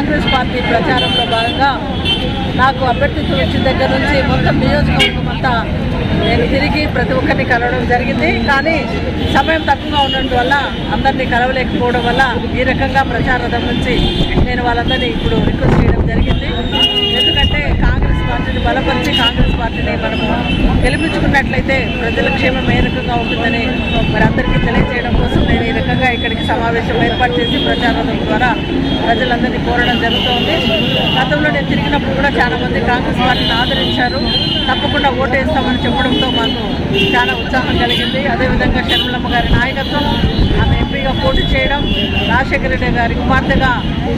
Congress party ప్రచారంలో భాగంగా నాకు అభ్యర్థిత్వం వచ్చిన దగ్గర నుంచి మొత్తం నియోజకవర్గం అంతా నేను తిరిగి ప్రతి ఒక్కరిని కలవడం జరిగింది. కానీ సమయం తక్కువగా ఉండడం వల్ల అందరినీ కలవలేకపోవడం వల్ల ఈ రకంగా ప్రచార రథం నుంచి నేను వాళ్ళందరినీ ఇప్పుడు రిక్వెస్ట్ చేయడం జరిగింది. ఎందుకంటే కాంగ్రెస్ పార్టీని బలపరిచి కాంగ్రెస్ పార్టీని మనము గెలిపించుకున్నట్లయితే ప్రజల క్షేమం ఏ రకంగా ఉంటుందని మరి అందరికీ తెలియజేయడం కోసం నేను ఇక్కడికి సమావేశం ఏర్పాటు చేసి ప్రచారం ద్వారా ప్రజలందరినీ కోరడం జరుగుతోంది. గతంలో నేను తిరిగినప్పుడు కూడా చాలా మంది కాంగ్రెస్ పార్టీని ఆదరించారు. తప్పకుండా ఓటేస్తామని చెప్పడంతో మాకు చాలా ఉత్సాహం కలిగింది. అదేవిధంగా షర్మిలమ్మ గారి నాయకత్వం ఆమె ఎంపీగా పోటీ చేయడం రాజశేఖర రెడ్డి గారి కుమార్తెగా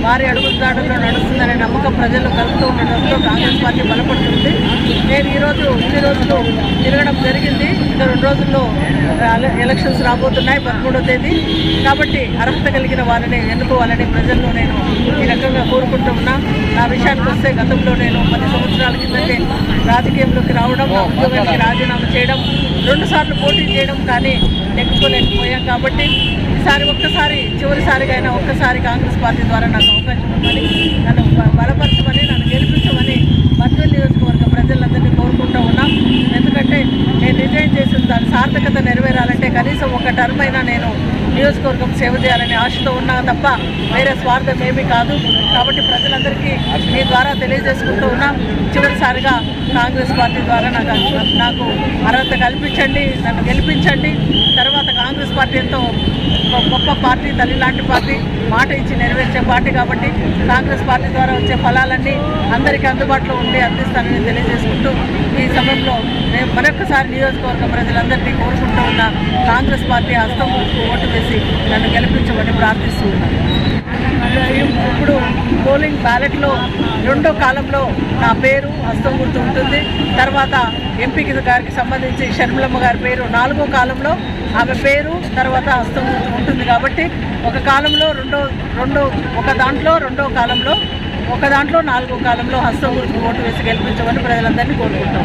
వారి అడుగుదాడుల్లో నడుస్తుందనే నమ్మకం ప్రజలు కలుగుతూ ఉండడంతో కాంగ్రెస్ పార్టీ బలపడుతుంది. నేను ఈరోజు ఇన్ని రోజులు తిరగడం జరిగింది. ఇంకా రెండు రోజుల్లో ఎలక్షన్స్ రాబోతున్నాయి పదమూడో తేదీ. కాబట్టి అర్హత కలిగిన వారిని ఎన్నుకోవాలని ప్రజల్లో నేను ఈ రకంగా కోరుకుంటూ ఉన్నా. నా విషయానికి వస్తే గతంలో నేను పది సంవత్సరాల కిందటే రాజకీయంలోకి రావడం నా ఉద్యోగానికి రాజీనామా చేయడం రెండుసార్లు పోటీ చేయడం కానీ నెగ్గుకోలేకపోయాం కాబట్టి ఈసారి ఒక్కసారి చివరిసారిగా అయినా ఒక్కసారి కాంగ్రెస్ పార్టీ ద్వారా నాకు అవకాశం ఇవ్వమని నన్ను బలపరచమని నన్ను గెలిపించమని మధ్యల్ నియోజకవర్గ ప్రజలందరినీ కోరుకుంటూ ఉన్నాం ఎందుకంటే నేను రిజైన్ చేసిన దాని సార్థకత నెరవేరాలంటే కనీసం ఒక టర్మ్ అయినా నేను నియోజకవర్గం సేవ చేయాలని ఆశతో ఉన్నా తప్ప వేరే స్వార్థం ఏమీ కాదు. కాబట్టి ప్రజలందరికీ మీ ద్వారా తెలియజేసుకుంటూ ఉన్నాం చివరిసారిగా కాంగ్రెస్ పార్టీ ద్వారా నాకు నాకు అర్హత కల్పించండి నన్ను గెలిపించండి. తర్వాత కాంగ్రెస్ పార్టీ ఎంతో గొప్ప- పార్టీ తల్లి లాంటి పార్టీ మాట ఇచ్చి నెరవేర్చే పార్టీ కాబట్టి కాంగ్రెస్ పార్టీ ద్వారా వచ్చే ఫలాలన్నీ అందరికీ అందుబాటులో ఉండి అందిస్తానని తెలియజేసుకుంటూ ఈ సమయంలో మేము మరొకసారి నియోజకవర్గ ప్రజలందరినీ కోరుకుంటూ ఉన్న కాంగ్రెస్ పార్టీ హస్తం ఓటు వేసి నన్ను గెలిపించమని ప్రార్థిస్తూ ఉన్నాను. ఇప్పుడు పోలింగ్ బ్యాలెట్లో రెండో కాలంలో నా పేరు హస్తం గుర్తు ఉంటుంది. తర్వాత ఎంపీకి గారికి సంబంధించి షర్మిలమ్మ గారి పేరు నాలుగో కాలంలో ఆమె పేరు తర్వాత హస్తం గుర్తు ఉంటుంది కాబట్టి ఒక కాలంలో రెండో రెండో ఒక దాంట్లో రెండో కాలంలో ఒక దాంట్లో నాలుగో కాలంలో హస్తం గుర్తు ఓటు వేసి గెలిపించమని ప్రజలందరినీ కోరుకుంటాం.